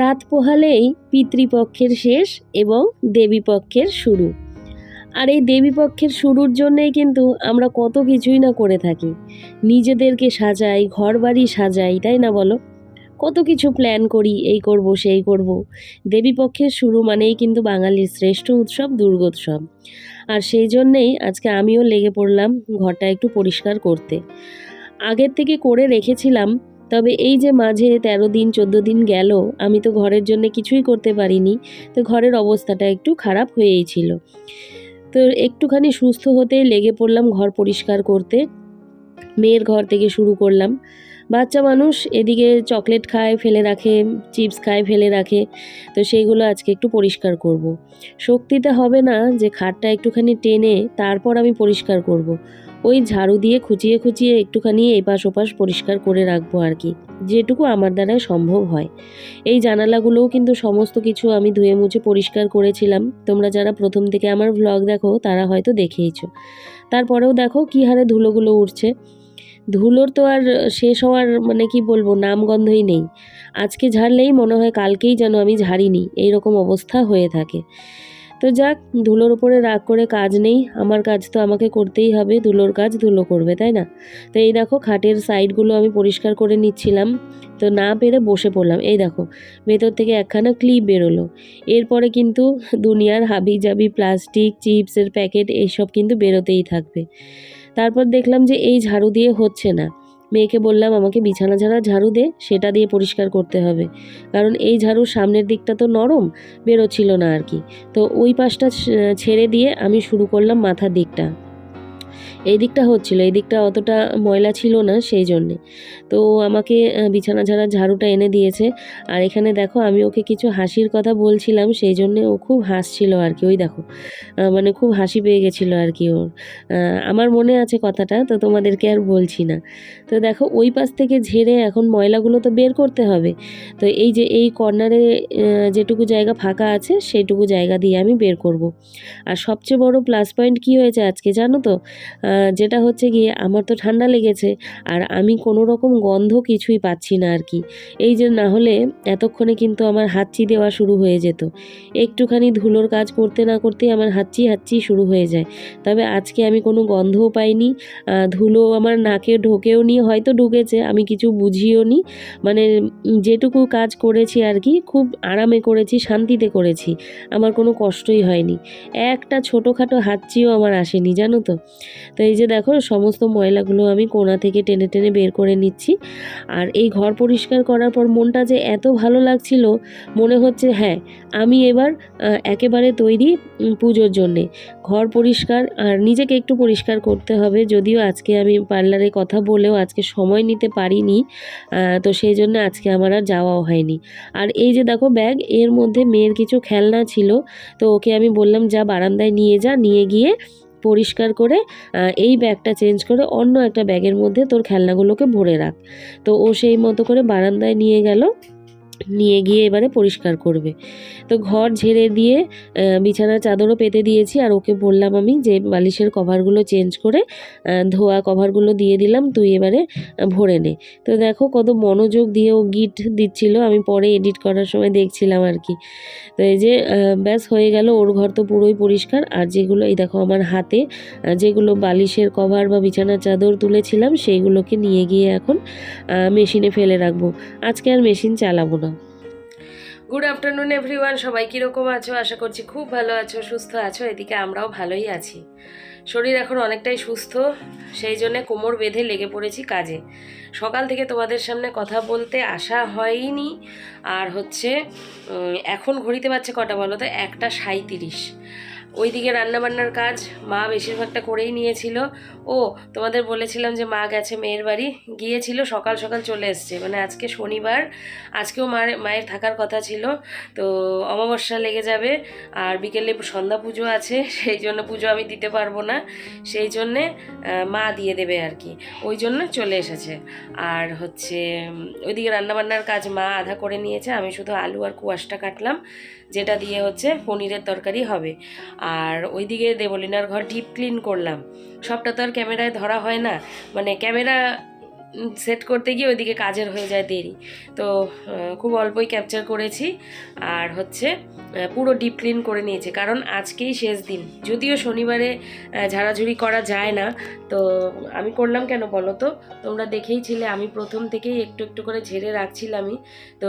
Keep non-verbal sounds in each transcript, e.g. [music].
রাত পোহালেই পিতৃপক্ষের শেষ এবং দেবীপক্ষের শুরু। আর এই দেবীপক্ষের শুরুর জন্যেই কিন্তু আমরা কত কিছুই না করে থাকি। নিজেদেরকে সাজাই ঘর বাড়ি সাজাই, তাই না বলো? কত কিছু প্ল্যান করি, এই করব, সেই করব। দেবীপক্ষের শুরু মানেই কিন্তু বাঙালির শ্রেষ্ঠ উৎসব, দুর্গোৎসব। আর সেই জন্যেই আজকে আমিও লেগে পড়লাম ঘরটা একটু পরিষ্কার করতে। আগের থেকে করে রেখেছিলাম তবে এই যে মাঝে তেরো দিন, চোদ্দ দিন গেল, আমি তো ঘরের জন্য কিছুই করতে পারিনি। তো ঘরের অবস্থাটা একটু খারাপ হয়েই ছিল। তো একটুখানি সুস্থ হতে লেগে পড়লাম ঘর পরিষ্কার করতে। মেয়ের ঘর থেকে শুরু করলাম। বাচ্চা মানুষ, এদিকে চকলেট খায়, ফেলে রাখে, চিপস খায়, ফেলে রাখে। তো সেইগুলো আজকে একটু পরিষ্কার করব। শক্তিতে হবে না যে খাটটা একটুখানি টেনে তারপর আমি পরিষ্কার করব। ওই ঝাড়ু দিয়ে খুঁচিয়ে খুঁচিয়ে একটুখানি এপাশ ওপাশ পরিষ্কার করে রাখব আর কি। যেটুকু আমার দ্বারাই সম্ভব হয়। এই জানালাগুলোও কিন্তু সমস্ত কিছু আমি ধুয়ে মুছে পরিষ্কার করেছিলাম। তোমরা যারা প্রথম থেকে আমার ভ্লগ দেখো, তারা হয়তো দেখেইছো। তারপরেও দেখো কী হারে ধুলোগুলো উঠছে ধুলোর তো আর শেষ হওয়ার মানে কি বলব, নামগন্ধই নেই। আজকে ঝাড়লেই মনে হয় কালকেই যেন আমি ঝাড়িনি। এই রকম অবস্থা হয়ে থাকে। তো যাক, ধুলোর উপরে রাগ করে কাজ নেই। আমার কাজ তো আমাকে করতেই হবে, ধুলোর কাজ ধুলো করবে, তাই না? তো এই দেখো, খাটের সাইডগুলো আমি পরিষ্কার করে নিচ্ছিলাম। তো না পেরে বসে পড়লাম। এই দেখো, ভেতর থেকে একখানা ক্লিপ বেরোলো। এরপরে কিন্তু দুনিয়ার হাবি জাবি প্লাস্টিক, চিপসের প্যাকেট, এইসব কিন্তু বেরোতেই থাকবে। তারপর দেখলাম যে এই ঝাড়ু দিয়ে হচ্ছে না। মেয়েকে বললাম, আমাকে বিছানা ঝাড়া ঝাড়ু দে, সেটা দিয়ে পরিষ্কার করতে হবে। কারণ এই ঝাড়ুর সামনের দিকটা তো নরম, বেরোচ্ছিল না আর কি। তো ওই পাশটা ছেড়ে দিয়ে আমি শুরু করলাম মাথার দিকটা। এই দিকটা হচ্ছিল, এই দিকটা অতটা ময়লা ছিল না সেই জন্যে। তো আমাকে বিছানা ঝাড়ার ঝাড়ুটা এনে দিয়েছে। আর এখানে দেখো, আমি ওকে কিছু হাসির কথা বলছিলাম, সেই জন্যে ও খুব হাসছিল আর কি, ওই দেখো। মানে খুব হাসি পেয়ে গেছিল আর কি ওর। আমার মনে আছে কথাটা, তো তোমাদেরকে আর বলছি না। তো দেখো, ওই পাশ থেকে ঝেড়ে এখন ময়লাগুলো তো বের করতে হবে। তো এই যে, এই কর্নারে যেটুকু জায়গা ফাঁকা আছে, সেইটুকু জায়গা দিয়ে আমি বের করব। আর সবচেয়ে বড় প্লাস পয়েন্ট কী হয়েছে আজকে জানো তো? যেটা হচ্ছে গিয়ে আমার তো ঠান্ডা লেগেছে আর আমি কোনো রকম গন্ধ কিছুই পাচ্ছি না আর কি। এই যে না হলে এতক্ষণে কিন্তু আমার হাঁচি দেওয়া শুরু হয়ে যেত। একটুখানি ধুলোর কাজ করতে না করতেই আমার হাঁচি হাঁচি শুরু হয়ে যায়। তবে আজকে আমি কোনো গন্ধও পাইনি ধুলো আমার নাকে ঢোকেও নি, হয়তো ঢুকেছে, আমি কিছু বুঝিও নি। মানে যেটুকু কাজ করেছি আর কি, খুব আরামে করেছি, শান্তিতে করেছি। আমার কোনো কষ্টই হয়নি। একটা ছোটোখাটো হাঁচিও আমার আসেনি, জানো তো? তো এই যে দেখো, সমস্ত ময়লাগুলো আমি কোনা থেকে টেনে টেনে বের করে নিচ্ছি। আর এই ঘর পরিষ্কার করার পর মনটা যে এত ভালো লাগছিল, মনে হচ্ছে হ্যাঁ আমি এবার একেবারে তৈরি পুজোর জন্যে। ঘর পরিষ্কার, আর নিজেকে একটু পরিষ্কার করতে হবে, যদিও আজকে আমি পার্লারে কথা বলেও আজকে সময় নিতে পারিনি তো সেই জন্য আজকে আমার আর যাওয়াও হয়নি। আর এই যে দেখো ব্যাগ, এর মধ্যে মেয়ের কিছু খেলনা ছিল, তো ওকে আমি বললাম, যা বারান্দায় নিয়ে যা, নিয়ে গিয়ে পরিষ্কার করে এই ব্যাগটা চেঞ্জ করে অন্য একটা ব্যাগের মধ্যে তোর খেলনাগুলোকে ভরে রাখ। তো ও সেই মতো করে বারান্দায় নিয়ে গেল। নিয়ে গিয়ে এবারে পরিষ্কার করবে। তো ঘর ঝেড়ে দিয়ে বিছানার চাদরও পেতে দিয়েছি। আর ওকে বললাম আমি যে বালিশের কভারগুলো চেঞ্জ করে ধোয়া কভারগুলো দিয়ে দিলাম, তুই এবারে ভরে নে। তো দেখো কত মনোযোগ দিয়ে ও গিট দিচ্ছিল। আমি পরে এডিট করার সময় দেখছিলাম আর কি। তো এই যে ব্যাস হয়ে গেল। ওর ঘর তো পুরোই পরিষ্কার। আর যেগুলো, এই দেখো আমার হাতে যেগুলো বালিশের কভার বা বিছানার চাদর তুলেছিলাম, সেইগুলোকে নিয়ে গিয়ে এখন মেশিনে ফেলে রাখব। আজকে আর মেশিন চালাবো না। গুড আফটারনুন এভরিওয়ান সবাই কীরকম আছো? আশা করছি খুব ভালো আছো, সুস্থ আছো। এদিকে আমরাও ভালোই আছি। শরীর এখন অনেকটাই সুস্থ, সেই জন্যে কোমর বেঁধে লেগে পড়েছি কাজে। সকাল থেকে তোমাদের সামনে কথা বলতে আসা হয়নি। আর হচ্ছে এখন ঘড়িতে পাচ্ছে কটা বলো তো? একটা সাঁইত্রিশ। ওইদিকে রান্নাবান্নার কাজ মা বেশিরভাগটা করেই নিয়েছিল। ও, তোমাদের বলেছিলাম যে মা গেছে মেয়ের বাড়ি। গিয়েছিল, সকাল সকাল চলে এসছে। মানে আজকে শনিবার, আজকেও মায়ের মায়ের থাকার কথা ছিল। তো অমাবস্যা লেগে যাবে আর বিকেলে সন্ধ্যা পুজো আছে, সেই জন্য পুজো আমি দিতে পারব না। সেই জন্যে মা দিয়ে দেবে আর কি। ওই জন্য চলে এসেছে। আর হচ্ছে ওইদিকে রান্নাবান্নার কাজ মা আধা করে নিয়েছে। আমি শুধু আলু আর কুয়াশটা কাটলাম। যেটা দিয়ে হচ্ছে পনিরের তরকারি হবে। আর ওইদিকে দেবলিনার ঘর ডিপ ক্লিন করলাম। সবটা তো আর ক্যামেরায় ধরা হয় না। মানে ক্যামেরা সেট করতে গিয়ে ওইদিকে কাজের হয়ে যায় দেরি। তো খুব অল্পই ক্যাপচার করেছি আর হচ্ছে পুরো ডিপ ক্লিন করে নিয়েছি। কারণ আজকেই শেষ দিন। যদিও শনিবারে ঝাড়াঝুড়ি করা যায় না, তো আমি করলাম কেন বলো তো? তোমরা দেখেই ছিলে, আমি প্রথম থেকেই একটু একটু করে ঝেড়ে রাখছিলামই তো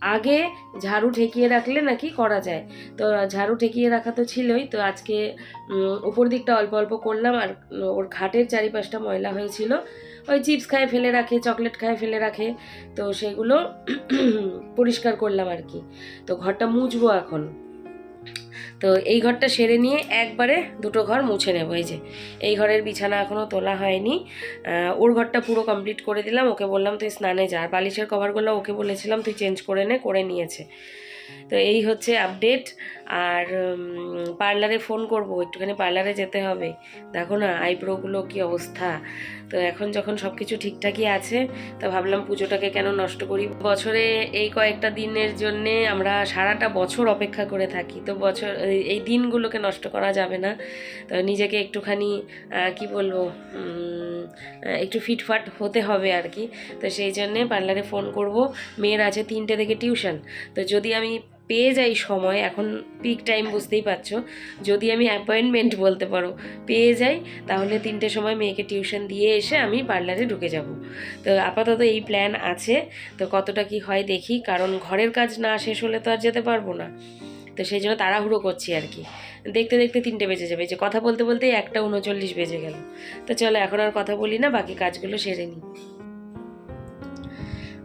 আগে ঝাড়ু ঠেকিয়ে রাখলে নাকি করা যায়। তো, ঝাড়ু ঠেকিয়ে রাখা তো ছিলই, তো আজকে উপর দিকটা অল্প অল্প করলাম আর, ওর ঘাটের চারিপাশটা ময়লা হয়েছিল। ওই চিপস খায় ফেলে রাখে চকলেট খায় ফেলে রাখে, তো সেগুলো [clears throat] পরিষ্কার করলাম আর কি। তো ঘরটা মুছবো এখন। তো এই ঘরটা সেরে নিয়ে একবারে দুটো ঘর মুছে নেব, এই যে। এই ঘরের বিছানা এখনও তোলা হয়নি। ওর ঘরটা পুরো কমপ্লিট করে দিলাম। ওকে বললাম, তুই স্নানে যা। আর বালিশের কভারগুলো ওকে বলেছিলাম, তুই চেঞ্জ করে নে, করে নিয়েছে। তো এই হচ্ছে আপডেট আর পার্লারে ফোন করব, একটুখানি পার্লারে যেতে হবে। দেখো না আইব্রোগুলো কি অবস্থা। তো এখন যখন সব কিছু ঠিকঠাকই আছে, তো ভাবলাম পুজোটাকে কেন নষ্ট করি? বছরে এই কয়েকটা দিনের জন্যে আমরা সারাটা বছর অপেক্ষা করে থাকি। তো বছর, এই- দিনগুলোকে নষ্ট করা যাবে না। তো নিজেকে একটুখানি কি বলব একটু ফিটফাট হতে হবে আর কি। তো সেই জন্যে পার্লারে ফোন করব। মেয়ের আছে তিনটে থেকে টিউশন তো যদি আমি পেয়ে যাই সময়, এখন পিক টাইম বুঝতেই পারছ। যদি আমি অ্যাপয়েন্টমেন্ট বলতে পারো, পেয়ে যাই, তাহলে তিনটে সময় মেয়েকে টিউশন দিয়ে এসে আমি পার্লারে ঢুকে যাব। তো আপাতত এই প্ল্যান আছে। তো কতটা কি হয় দেখি, কারণ ঘরের কাজ না শেষ হলে তো আর যেতে পারব না। তো সেই জন্য তাড়াহুড়ো করছি আর কি। দেখতে দেখতে তিনটে বেজে যাবে। যে কথা বলতে বলতেই একটা উনচল্লিশ বেজে গেল। তো চলো এখন আর কথা বলি না, বাকি কাজগুলো সেরে নিই।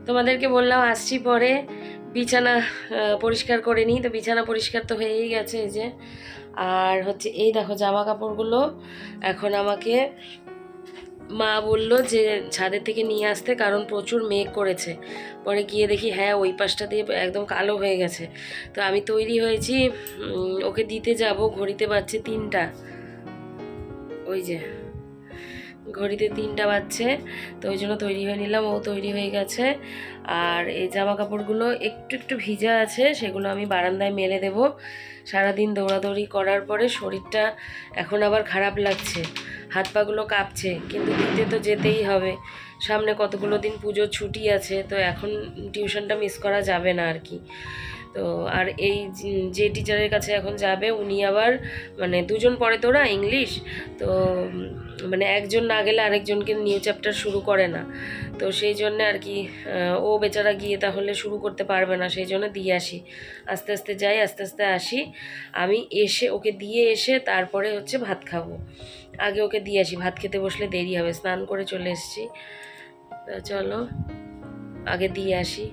তোমাদেরকে বললাম আসছি পরে। বিছানা পরিষ্কার করে নিই। তো বিছানা পরিষ্কার তো হয়েই গেছে এই যে। আর হচ্ছে এই দেখো জামা কাপড়গুলো এখন আমাকে মা বলল যে ছাদের থেকে নিয়ে আসতে কারণ প্রচুর মেঘ করেছে। পরে গিয়ে দেখি হ্যাঁ ওই পাশটা দিয়ে একদম কালো হয়ে গেছে। তো আমি তৈরি হয়েছি ওকে দিতে যাব, ঘড়িতে বাজছে তিনটা। ওই যে। ঘড়িতে তিনটা বাজছে, তো ওই জন্য তৈরি হয়ে নিলাম, ও তৈরি হয়ে গেছে। আর এই জামা কাপড়গুলো একটু একটু ভিজা আছে, সেগুলো আমি বারান্দায় মেলে দেব। সারাদিন দৌড়াদৌড়ি করার পরে শরীরটা এখন আবার খারাপ লাগছে, হাত পাগুলো কাঁপছে, কিন্তু দিতে তো যেতেই হবে। সামনে কতগুলো দিন পুজোর ছুটি আছে, তো এখন টিউশনটা মিস করা যাবে না আর কি। তো আর এই যে- টিচারের কাছে এখন যাবে, উনি আবার মানে দুজন পড়ে তোরা ইংলিশ তো মানে একজন না গেলে আরেকজনকে নিউ চ্যাপ্টার শুরু করে না। তো সেই জন্য আর কি ও বেচারা গিয়ে তাহলে শুরু করতে পারবে না, সেই জন্য দিয়ে আসি। আস্তে আস্তে যাই, আস্তে আস্তে আসি। আমি এসে ওকে দিয়ে এসে তারপরে হচ্ছে ভাত খাব। আগে ওকে দিয়ে আসি, ভাত খেতে বসলে দেরি হবে, স্নান করে চলে এসেছি। তো চলো, আগে দিয়ে আসি।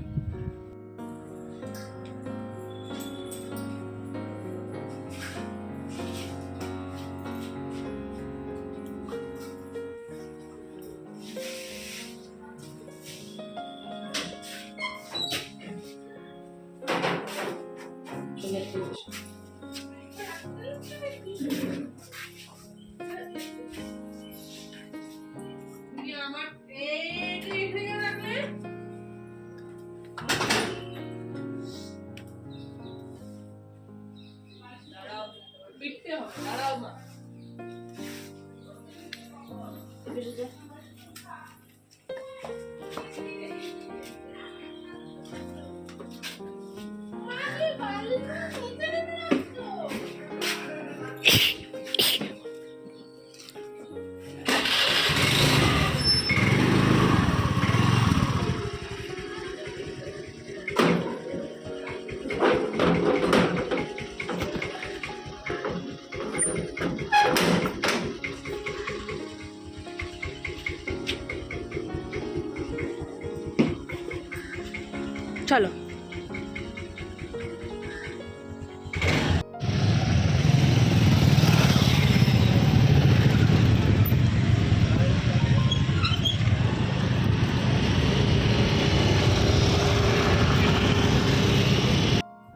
চলো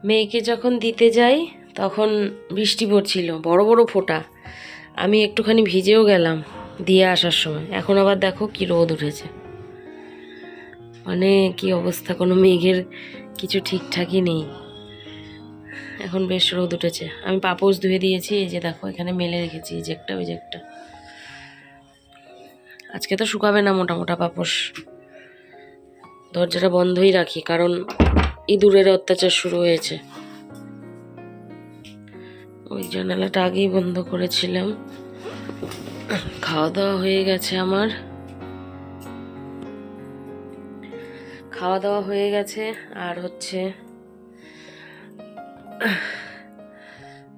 মেয়েকে যখন দিতে যাই, তখন বৃষ্টি পড়ছিল, বড় বড় ফোঁটা। আমি একটুখানি ভিজেও গেলাম দিয়ে আসার সময়। এখন আবার দেখো কি রোদ উঠেছে। মানে কি অবস্থা, কোনো মেঘের কিছু ঠিকঠাকই নেই। এখন বেশ রোদ উঠেছে। আমি পাপোশ ধুয়ে দিয়েছি, এই যে দেখো, এখানে মেলে রেখেছি, এই যে একটা, ওই যে একটা। আজকে তো শুকাবে না মোটা মোটা পাপোশ। দরজাটা বন্ধই রাখি, কারণ ইঁদুরের অত্যাচার শুরু হয়েছে। ওই জানালাটা আগেই বন্ধ করেছিলাম। খাওয়া দাওয়া হয়ে গেছে আমার। খাওয়া দাওয়া হয়ে গেছে, আর হচ্ছে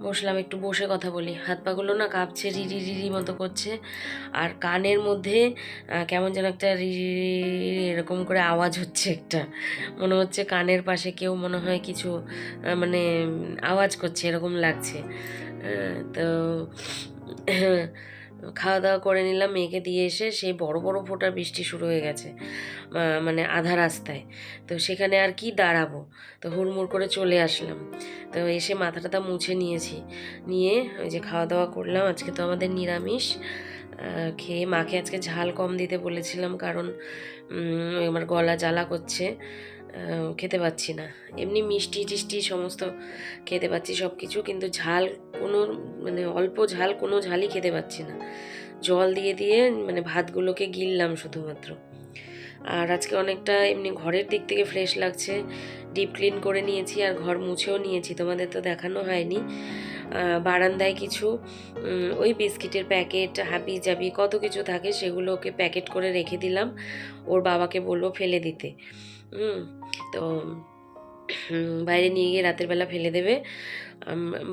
বসলাম, একটু বসে কথা বলি। হাত পাগুলো না কাঁপছে রিরি রিরি মতো করছে। আর কানের মধ্যে কেমন যেন একটা রিরি এরকম করে আওয়াজ হচ্ছে একটা। মনে হচ্ছে কানের পাশে কেউ মনে হয় কিছু মানে আওয়াজ করছে, এরকম লাগছে। তো খাওয়া দাওয়া করে নিলাম, মেয়েকে দিয়ে এসে সেই বড় বড় ফোঁটার বৃষ্টি শুরু হয়ে গেছে মানে আধা রাস্তায়। তো সেখানে আর কি দাঁড়াবো? তো হুড়মুড় করে চলে আসলাম। তো এসে মাথা টাথা মুছে নিয়েছি। নিয়ে ওই যে খাওয়া দাওয়া করলাম, আজকে তো আমাদের নিরামিষ। খেয়ে মাকে আজকে ঝাল কম দিতে বলেছিলাম কারণ আমার গলা জ্বালা করছে। খেতে পাচ্ছি না। এমনি মিষ্টি টিষ্টি সমস্ত খেতে পাচ্ছি সব কিছু কিন্তু ঝাল কোনো মানে অল্প ঝাল কোনো ঝালই খেতে পাচ্ছি না। জল দিয়ে দিয়ে মানে ভাতগুলোকে গিললাম শুধুমাত্র। আর আজকে অনেকটা এমনি ঘরের দিক থেকে ফ্রেশ লাগছে। ডিপ ক্লিন করে নিয়েছি আর ঘর মুছেও নিয়েছি, তোমাদের তো দেখানো হয়নি। বারান্দায় কিছু ওই বিস্কিটের প্যাকেট, হাবি জাবি কত কিছু থাকে সেগুলো ওকে প্যাকেট করে রেখে দিলাম। ওর বাবাকে বলব ফেলে দিতে। তো বাইরে নিয়ে গিয়ে রাতের বেলা ফেলে দেবে।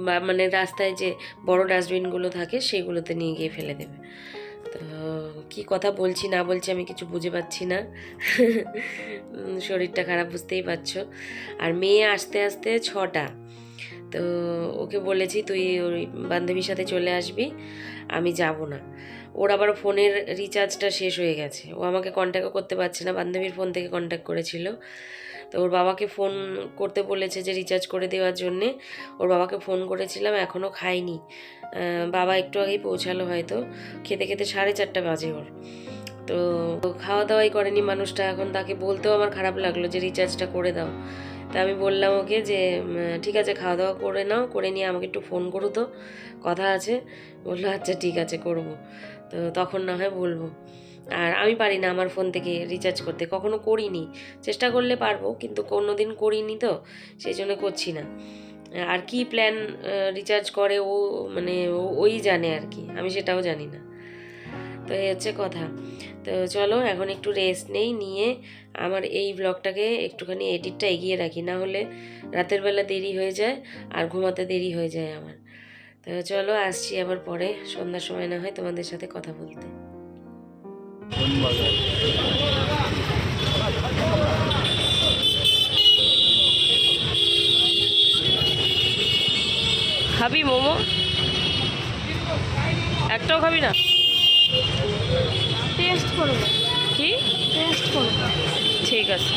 বা মানে রাস্তায় যে বড় ডাস্টবিনগুলো থাকে, সেগুলোতে নিয়ে গিয়ে ফেলে দেবে। তো, কি কথা বলছি না বলছি আমি কিছু বুঝে পাচ্ছি না। শরীরটা খারাপ, বুঝতেই পারছ। আর মেয়ে আসতে আসতে ছটা। তো, ওকে বলেছি তুই ওই বান্ধবীর সাথে চলে আসবি, আমি যাব না। ওর আবার ফোনের রিচার্জটা শেষ হয়ে গেছে। ও আমাকে কন্ট্যাক্টও করতে পারছে না বান্ধবীর ফোন থেকে কন্ট্যাক্ট করেছিল। তো ওর বাবাকে ফোন করতে বলেছে যে রিচার্জ করে দেওয়ার জন্যে। ওর বাবাকে ফোন করেছিলাম এখনও আহ, বাবা একটু আগেই পৌঁছালো হয়তো। খেতে খেতে সাড়ে চারটা বাজে ওর। তো খাওয়া দাওয়াই করেনি মানুষটা। এখন তাকে বলতেও আমার খারাপ লাগল যে রিচার্জটা করে দাও। তা আমি বললাম ওকে যে ঠিক আছে খাওয়া দাওয়া করে নাও করে নিয়ে আমাকে একটু ফোন করো তো। কথা আছে। বলল আচ্ছা ঠিক আছে করব। তো তখন না হয় বলব। আর আমি পারি না আমার ফোন থেকে রিচার্জ করতে, কখনো করিনি। চেষ্টা করলে পারব, কিন্তু কোনো দিন করিনি তো সেই জন্য করছি না। আর কি প্ল্যান রিচার্জ করে ও মানে ওই জানে আর কি, আমি সেটাও জানি না। তো এই হচ্ছে কথা। তো চলো, এখন একটু রেস্ট নেই, নিয়ে আমার এই ব্লগটাকে একটুখানি এডিটটা এগিয়ে রাখি। না হলে রাতের বেলা দেরি হয়ে যায়, আর ঘুমাতে দেরি হয়ে যায় আমার। তো চলো আসছি আবার পরে। সন্ধ্যার সময় না হয় তোমাদের সাথে কথা বলতে। খাবি মোমো? একটাও খাবি না? টেস্ট করব কি? টেস্ট করব ঠিক আছে।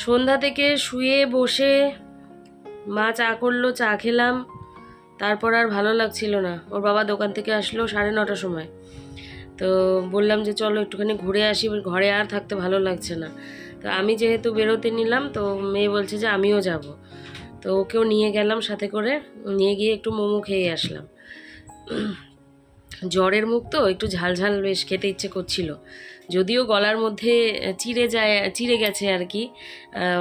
সন্ধ্যা থেকে শুয়ে বসে মা চা করল, চা খেলাম। তারপর আর ভালো লাগছিল না। ওর বাবা দোকান থেকে আসলো সাড়ে নটার সময়। তো বললাম যে, চলো একটুখানি ঘুরে আসি। ঘরে আর থাকতে ভালো লাগছে না। তো আমি যেহেতু বেরোতে নিলাম, তো মেয়ে বলছে যে, আমিও যাব। তো ওকেও নিয়ে গেলাম সাথে করে। নিয়ে গিয়ে একটু মোমো খেয়ে আসলাম। জ্বরের মুখ তো একটু ঝাল ঝাল বেশ খেতে ইচ্ছে করছিল। যদিও গলার মধ্যে চিড়ে যায়, চিড়ে গেছে আর কি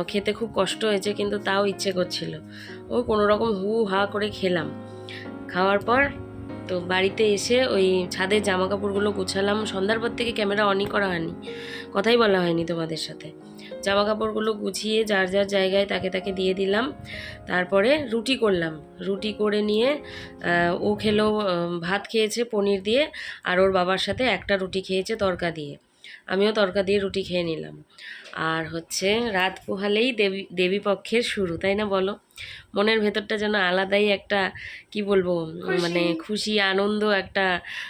খেতে খুব কষ্ট হয়েছে কিন্তু তাও ইচ্ছে করছিল। ও কোনো রকম হু হা করে খেলাম। খাওয়ার পর তো বাড়িতে এসে ওই ছাদের জামা কাপড়গুলো গুছালাম। সন্ধ্যার পর থেকে ক্যামেরা অনই করা হয়নি। কথাই বলা হয়নি তোমাদের সাথে। জামা কাপড়গুলো গুছিয়ে যার যার জায়গায় তাকে তাকে দিয়ে দিলাম। তারপরে রুটি করলাম। রুটি করে নিয়ে ও খেলো ভাত খেয়েছে পনির দিয়ে, আর ওর বাবার সাথে একটা রুটি খেয়েছে তরকা দিয়ে। আমিও তরকা দিয়ে রুটি খেয়ে নিলাম। আর হচ্ছে রাত পোহালেই দেবী দেবী পক্ষের শুরু তাই না বলো? মনের ভেতরটা যেন আলাদাই একটা কি বলব মানে খুশি আনন্দ একটা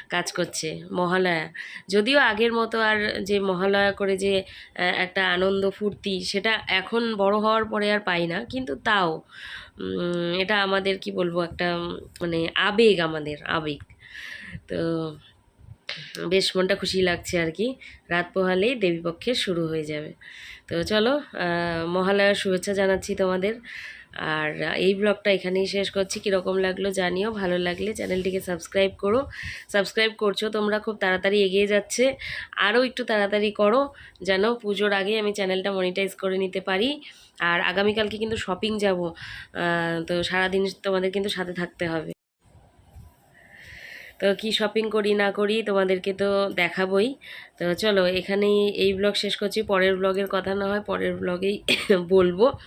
কাজ করছে মহালয়া। যদিও আগের মতো আর যে মহালয়া করে যে একটা আনন্দ ফুর্তি সেটা এখন বড় হওয়ার পরে আর পাই না কিন্তু তাও এটা আমাদের কি বলব একটা মানে আবেগ আমাদের আবেগ। তো বেশ মনটা খুশি লাগছে আর কি। রাত পোহালেই দেবীপক্ষের শুরু হয়ে যাবে। তো চলো মহালয়ার শুভেচ্ছা জানাচ্ছি তোমাদের। আর এই ব্লগটা এখানেই শেষ করছি। কীরকম লাগল জানিও, ভালো লাগলে চ্যানেলটিকে সাবস্ক্রাইব করো। সাবস্ক্রাইব করছ, তোমরা খুব তাড়াতাড়ি এগিয়ে যাচ্ছে। আরও একটু তাড়াতাড়ি করো, যেন পুজোর আগে আমি চ্যানেলটা মনিটাইজ করে নিতে পারি। আর আগামীকালকে কিন্তু শপিং যাব। তো সারাদিন তোমাদের কিন্তু সাথে থাকতে হবে। তো কি শপিং করি, না করি, তোমাদেরকে তো দেখাবই। তো চলো, এখানেই এই ব্লগ শেষ করছি। পরের ব্লগের কথা না হয়, পরের ব্লগেই [coughs] বলব।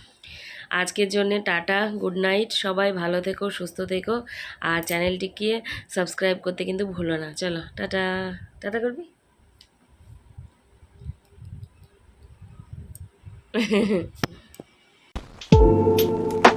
আজকের জন্যে টাটা গুড নাইট সবাই ভালো থেকো, সুস্থ থেকো। আর চ্যানেলটিকে সাবস্ক্রাইব করতে কিন্তু ভুলো না। চলো, টাটা। টাটা করবি? [laughs]